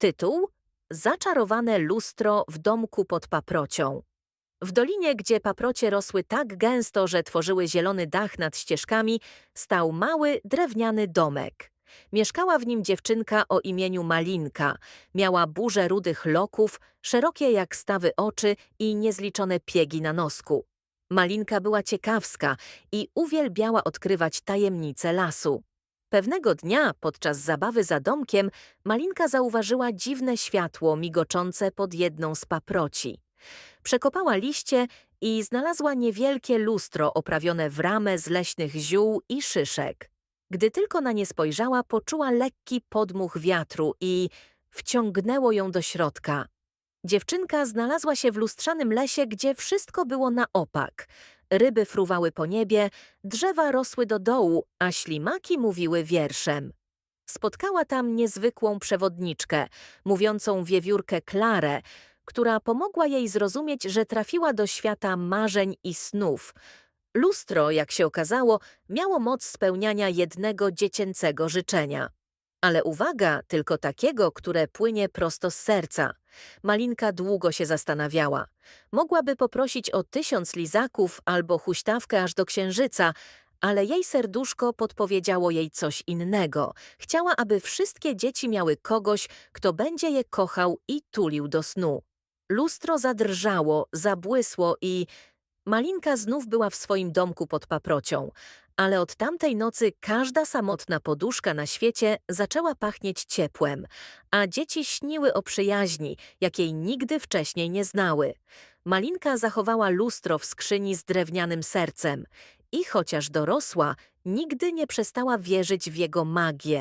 Tytuł Zaczarowane lustro w domku pod paprocią. W dolinie, gdzie paprocie rosły tak gęsto, że tworzyły zielony dach nad ścieżkami, stał mały, drewniany domek. Mieszkała w nim dziewczynka o imieniu Malinka. Miała burzę rudych loków, szerokie jak stawy oczy i niezliczone piegi na nosku. Malinka była ciekawska i uwielbiała odkrywać tajemnice lasu. Pewnego dnia, podczas zabawy za domkiem, Malinka zauważyła dziwne światło migoczące pod jedną z paproci. Przekopała liście i znalazła niewielkie lustro oprawione w ramę z leśnych ziół i szyszek. Gdy tylko na nie spojrzała, poczuła lekki podmuch wiatru i wciągnęło ją do środka. Dziewczynka znalazła się w lustrzanym lesie, gdzie wszystko było na opak. Ryby fruwały po niebie, drzewa rosły do dołu, a ślimaki mówiły wierszem. Spotkała tam niezwykłą przewodniczkę, mówiącą wiewiórkę Klarę, która pomogła jej zrozumieć, że trafiła do świata marzeń i snów. Lustro, jak się okazało, miało moc spełniania jednego dziecięcego życzenia. Ale uwaga, tylko takiego, które płynie prosto z serca. Malinka długo się zastanawiała. Mogłaby poprosić o tysiąc lizaków albo huśtawkę aż do księżyca, ale jej serduszko podpowiedziało jej coś innego. Chciała, aby wszystkie dzieci miały kogoś, kto będzie je kochał i tulił do snu. Lustro zadrżało, zabłysło i Malinka znów była w swoim domku pod paprocią, ale od tamtej nocy każda samotna poduszka na świecie zaczęła pachnieć ciepłem, a dzieci śniły o przyjaźni, jakiej nigdy wcześniej nie znały. Malinka zachowała lustro w skrzyni z drewnianym sercem i chociaż dorosła, nigdy nie przestała wierzyć w jego magię.